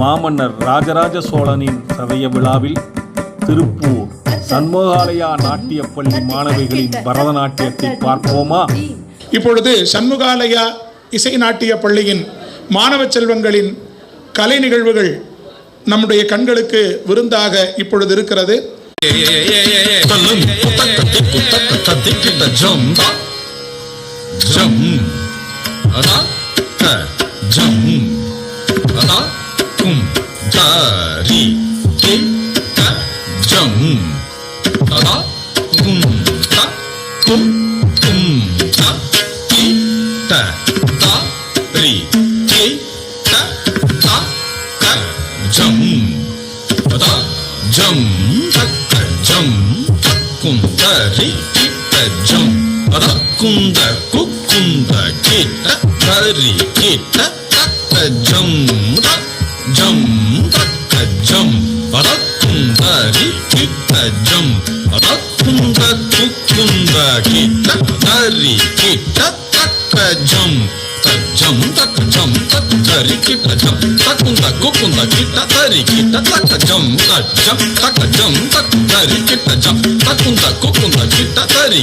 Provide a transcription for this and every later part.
மாமன்னர் ராஜராஜ சோழனின் சதய விழாவில் திருப்பூர் சண்முகாலயா நாட்டியப் பள்ளி மாணவிகளின் பரதநாட்டியத்தை பார்ப்போமா இப்பொழுது சண்முகாலயா இசை நாட்டிய பள்ளியின் மாணவ செல்வங்களின் கலை நிகழ்வுகள் நம்முடைய கண்களுக்கு விருந்தாக இப்பொழுது இருக்கிறது Talum, taka சக்கரம் ததா கும் த கும் கும் த கி த த ரி கே த த க ஜம் ததா ஜம் தக்க ஜம் தக்கும் த ரி கி த ஜம் ரக்குந்த குக்குந்த கீட்ட கரி கீட்ட தக்க ஜம் தக் ஜம் தக்க ஜம் ரக் kukunda kita dari kita taka jum jam tak jam tak dari kita jam takunda kukunda kita dari kita tak jam tak jam tak jam tak dari kita jam takunda kukunda kita dari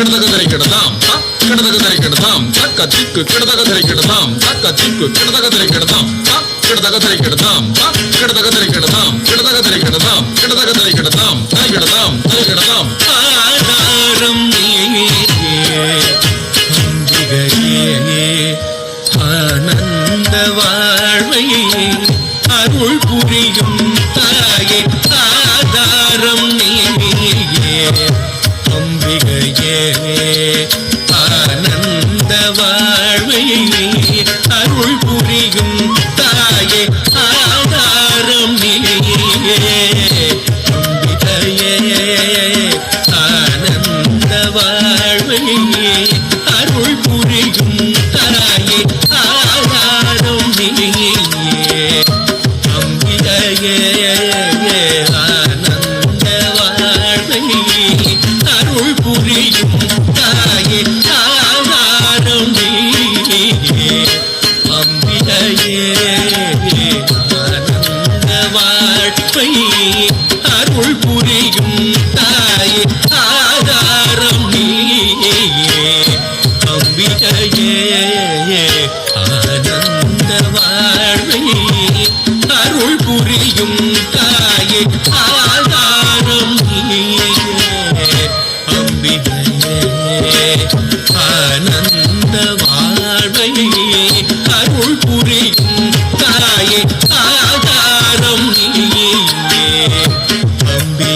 కిడదగదరి కిడదాం కిడదగదరి కిడదాం తక్క చిక్కు కిడదగదరి కిడదాం తక్క చిక్కు కిడదగదరి కిడదాం కిడదగదరి కిడదాం కిడదగదరి కిడదాం కిడదగదరి కిడదాం కిడదగదరి కిడదాం తరి కిడదాం తరి కిడదాం ఆధారం ஆனந்த வாழ்வை அருள் புரியும் தாயே ஆதாரம் நீயே அம்பிகையே ஆனந்த வாழ்வை அருள் புரியும் தாயே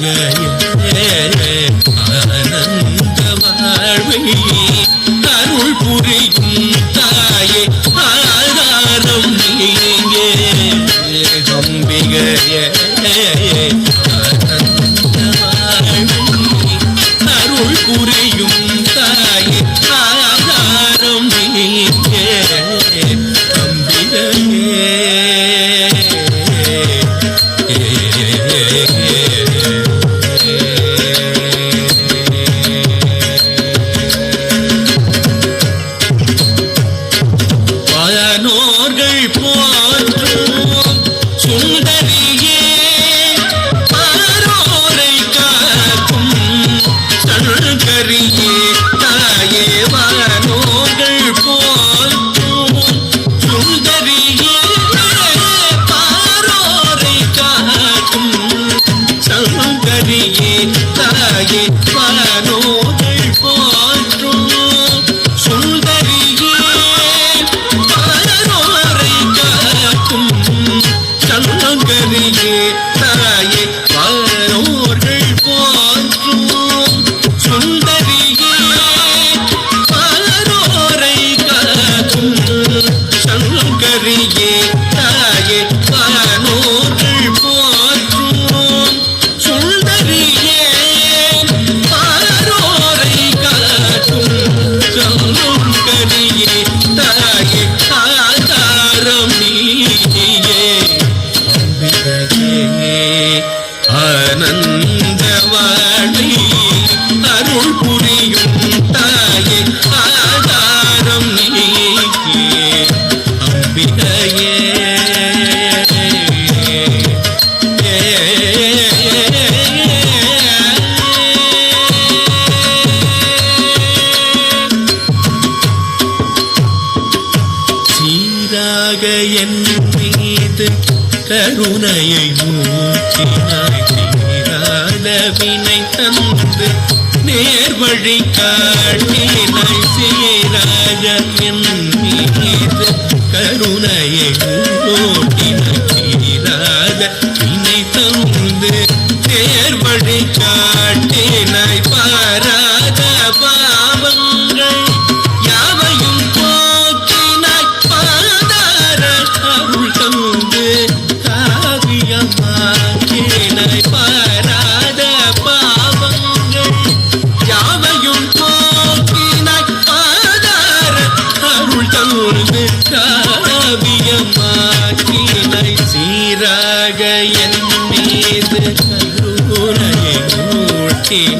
அம்பிகையே கருணையை ஊற்றினாய் சீராளவினை தந்து நேர்வழி காட்டினாய் சீராஜ மீது கருணையை ஊட்டினாய் சீராஜ வினை தந்து நேர்வழி காட்டி কে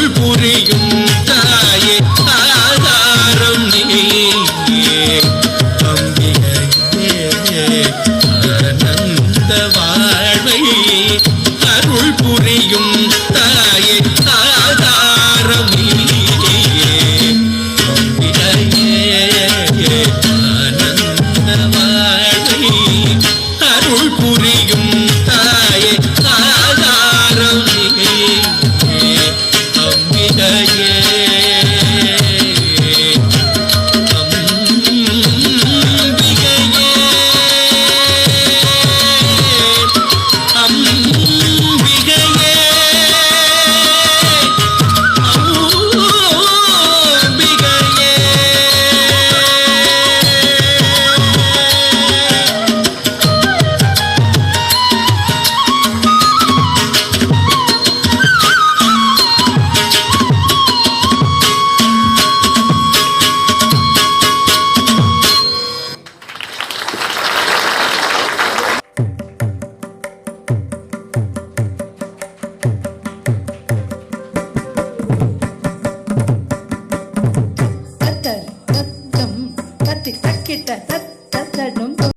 அருள் புரியும்